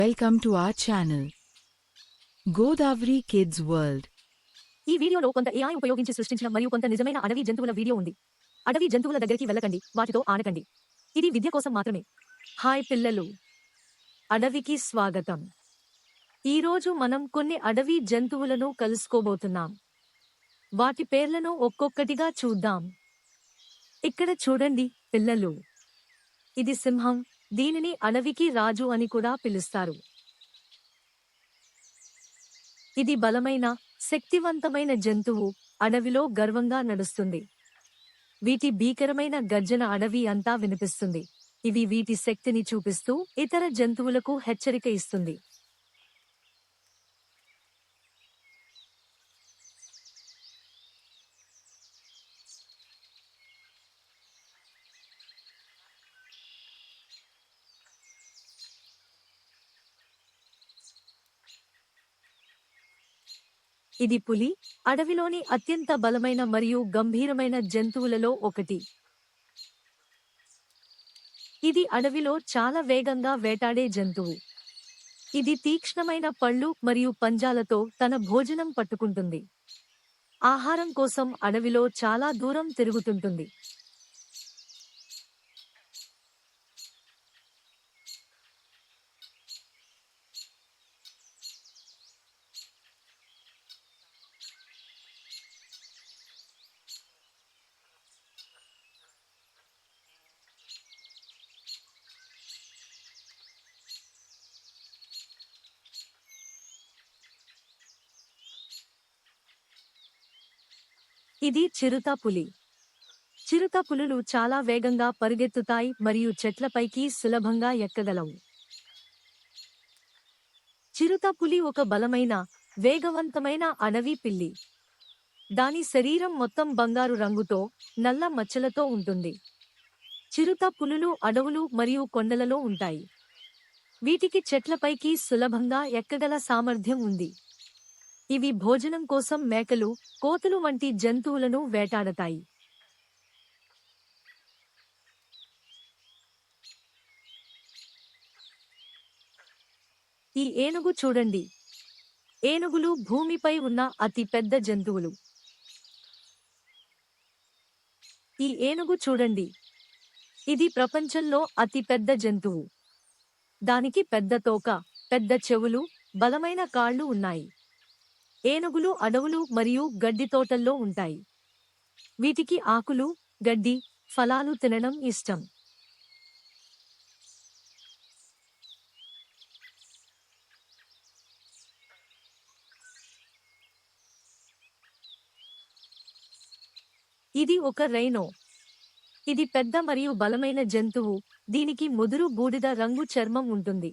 Welcome to our channel Godavari kids world ఈ వీడియోలో కొంత ఏఐ ఉపయోగించి సృష్టించిన మరియు కొంత నిజమైన అడవి జంతువుల వీడియో ఉంది. అడవి జంతువుల దగ్గరికి వెళ్ళకండి వాటితో ఆడకండి. ఇది విద్య కోసం మాత్రమే. హాయ్ పిల్లలు. అడవికి స్వాగతం. ఈరోజు మనం కొన్ని అడవి జంతువులను కలుసుకోబోతున్నాం. వాటి పేర్లను ఒక్కొక్కటిగా చూద్దాం. ఇక్కడ చూడండి పిల్లలు. ఇది సింహం దీనిని అడవికి రాజు అని కూడా పిలుస్తారు. ఇది బలమైన శక్తివంతమైన జంతువు అడవిలో గర్వంగా నడుస్తుంది. వీటి భీకరమైన గర్జన అడవి అంతా వినిపిస్తుంది. ఇవి వీటి శక్తిని చూపిస్తూ ఇతర జంతువులకు హెచ్చరిక ఇస్తుంది. ఇది పులి అడవిలోని అత్యంత బలమైన మరియు గంభీరమైన జంతువులలో ఒకటి. ఇది అడవిలో చాలా వేగంగా వేటాడే జంతువు. ఇది తీక్ష్ణమైన పళ్ళు మరియు పంజాలతో తన భోజనం పట్టుకుంటుంది. ఆహారం కోసం అడవిలో చాలా దూరం తిరుగుతుంటుంది. ఇది చిరుత పులి. చిరుత పులులు చాలా వేగంగా పరుగెత్తుతాయి మరియు చెట్లపైకి సులభంగా ఎక్కగలవు. చిరుత పులి ఒక బలమైన వేగవంతమైన అడవి పిల్లి. దాని శరీరం మొత్తం బంగారు రంగుతో నల్ల మచ్చలతో ఉంటుంది. చిరుత పులులు అడవులు మరియు కొండలలో ఉంటాయి. వీటికి చెట్లపైకి సులభంగా ఎక్కగల సామర్థ్యం ఉంది. ఇవి భోజనం కోసం మేకలు కోతులు వంటి జంతువులను వేటాడతాయి. ఈ ఏనుగు చూడండి. ఏనుగులు భూమిపై ఉన్న అతి పెద్ద జంతువులు. ఈ ఏనుగు చూడండి. ఇది ప్రపంచంలో అతి పెద్ద జంతువు. దానికి పెద్ద తోక పెద్ద చెవులు బలమైన కాళ్ళు ఉన్నాయి. ఏనుగులు అడవులు మరియు గడ్డి తోటల్లో ఉంటాయి. వీటికి ఆకులు గడ్డి ఫలాలు తినడం ఇష్టం. ఇది ఒక రైనో. ఇది పెద్ద మరియు బలమైన జంతువు. దీనికి ముదురు బూడిద రంగు చర్మం ఉంటుంది.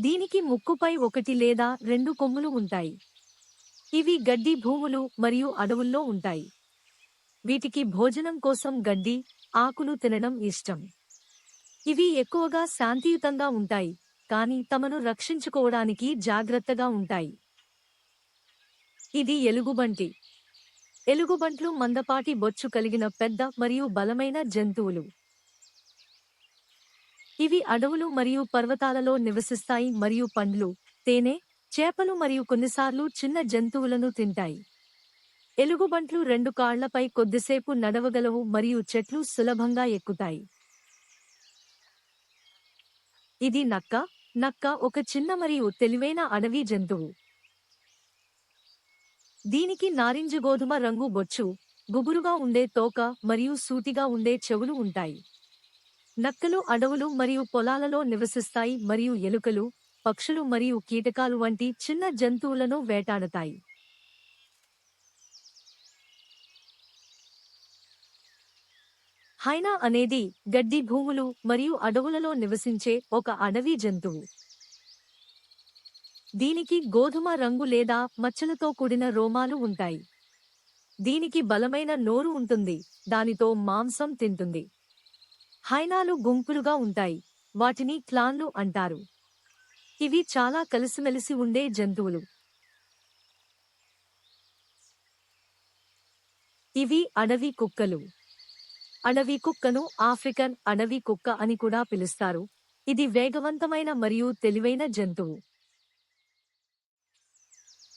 దీనికి ముక్కుపై ఒకటి లేదా రెండు కొమ్ములు ఉంటాయి. ఇవి గడ్డి భూములు మరియు అడవుల్లో ఉంటాయి. వీటికి భోజనం కోసం గడ్డి ఆకులు తినడం ఇష్టం. ఇవి ఎక్కువగా శాంతియుతంగా ఉంటాయి కానీ తమను రక్షించుకోవడానికి జాగ్రత్తగా ఉంటాయి. ఇది ఎలుగుబంటి. ఎలుగుబంట్లు మందపాటి బొచ్చు కలిగిన పెద్ద మరియు బలమైన జంతువులు. ఇవి అడవులు మరియు పర్వతాలలో నివసిస్తాయి మరియు పండ్లు తేనె చేపలు మరియు కొన్నిసార్లు చిన్న జంతువులను తింటాయి. ఎలుగుబంట్లు రెండు కాళ్ళపై కొద్దిసేపు నడవగలవు మరియు చెట్లు సులభంగా ఎక్కుతాయి. ఇది నక్క. నక్క ఒక చిన్న మరియు తెలివైన అడవి జంతువు. దీనికి నారింజ గోధుమ రంగు బొచ్చు గుబురుగా ఉండే తోక మరియు సూటిగా ఉండే చెవులు ఉంటాయి. నక్కలు అడవులు మరియు పొలాలలో నివసిస్తాయి మరియు ఎలుకలు పక్షులు మరియు కీటకాలు వంటి చిన్న జంతువులను వేటాడతాయి. హైనా అనేది గడ్డి భూములు మరియు అడవులలో నివసించే ఒక అడవి జంతువు. దీనికి గోధుమ రంగు లేదా మచ్చలతో కూడిన రోమాలు ఉంటాయి. దీనికి బలమైన నోరు ఉంటుంది. దానితో మాంసం తింటుంది. హైనాలు గుంపులుగా ఉంటాయి. వాటిని క్లాన్లు అంటారు. ఇవి చాలా కలిసిమెలిసి ఉండే జంతువులు. ఇవి అడవి కుక్కలు. అడవి కుక్కను ఆఫ్రికన్ అడవి కుక్క అని కూడా పిలుస్తారు. ఇది వేగవంతమైన మరియు తెలివైన జంతువు.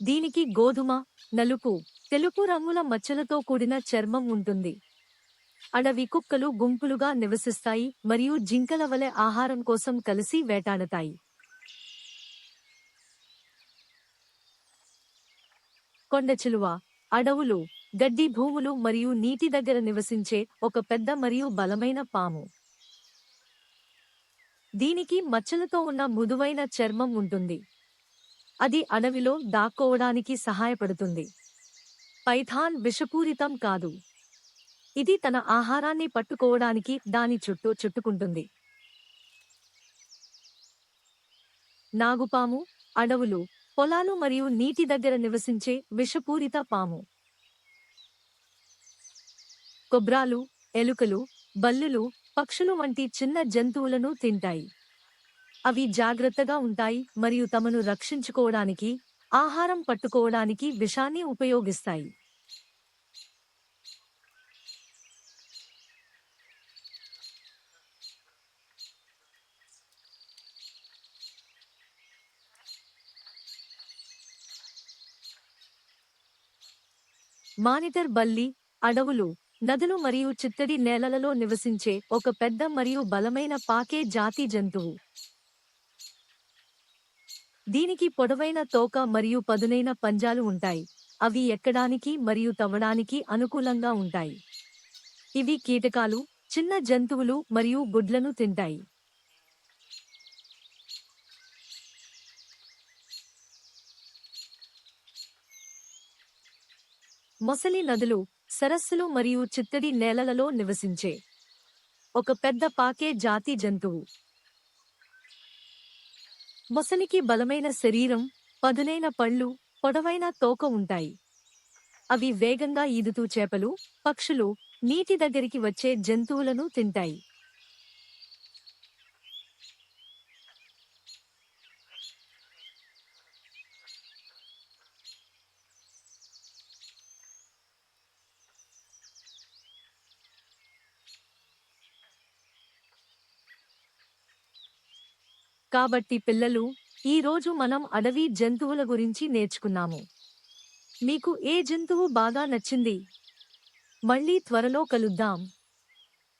దీనికి గోధుమ నలుపు తెలుపు రంగుల మచ్చలతో కూడిన చర్మం ఉంటుంది. అడవి కుక్కలు గుంపులుగా నివసిస్తాయి మరియు జింకల వలె ఆహారం కోసం కలిసి వేటాడతాయి. కొండచిలువ అడవులు గడ్డి భూములు మరియు నీటి దగ్గర నివసించే ఒక పెద్ద మరియు బలమైన పాము. దీనికి మచ్చలతో ఉన్న మృదువైన చర్మం ఉంటుంది. అది అడవిలో దాక్కోవడానికి సహాయపడుతుంది. పైథాన్ విషపూరితం కాదు. ఇది తన ఆహారాన్ని పట్టుకోవడానికి దాని చుట్టూ చుట్టుకుంటుంది. నాగుపాము అడవులు పొలాలు మరియు నీటి దగ్గర నివసించే విషపూరిత పాము. కొబ్రాలు ఎలుకలు బల్లులు పక్షులు వంటి చిన్న జంతువులను తింటాయి. అవి జాగ్రత్తగా ఉంటాయి మరియు తమను రక్షించుకోవడానికి ఆహారం పట్టుకోవడానికి విషాన్ని ఉపయోగిస్తాయి. మానిటర్ బల్లి అడవులు నదులు మరియు చిత్తడి నేలలలో నివసించే ఒక పెద్ద మరియు బలమైన పాకే జాతి జంతువు. దీనికి పొడవైన తోక మరియు పదునైన పంజాలు ఉంటాయి. అవి ఎక్కడానికి మరియు తవ్వడానికి అనుకూలంగా ఉంటాయి. ఇవి కీటకాలు చిన్న జంతువులు మరియు గుడ్లను తింటాయి. మొసలి నదులు సరస్సులు మరియు చిత్తడి నేలలలో నివసించే ఒక పెద్ద పాకే జాతి జంతువు. మొసలికి బలమైన శరీరం పదునైన పళ్ళు పొడవైన తోక ఉంటాయి. అవి వేగంగా ఈదుతూ చేపలు పక్షులు నీటి దగ్గరికి వచ్చే జంతువులను తింటాయి. కాబట్టి పిల్లలు ఈరోజు మనం అడవి జంతువుల గురించి నేర్చుకున్నాము. మీకు ఏ జంతువు బాగా నచ్చింది? మళ్ళీ త్వరలో కలుద్దాం.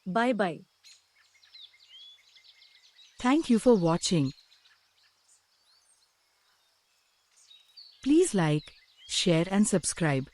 Bye bye thank you for watching please like share and subscribe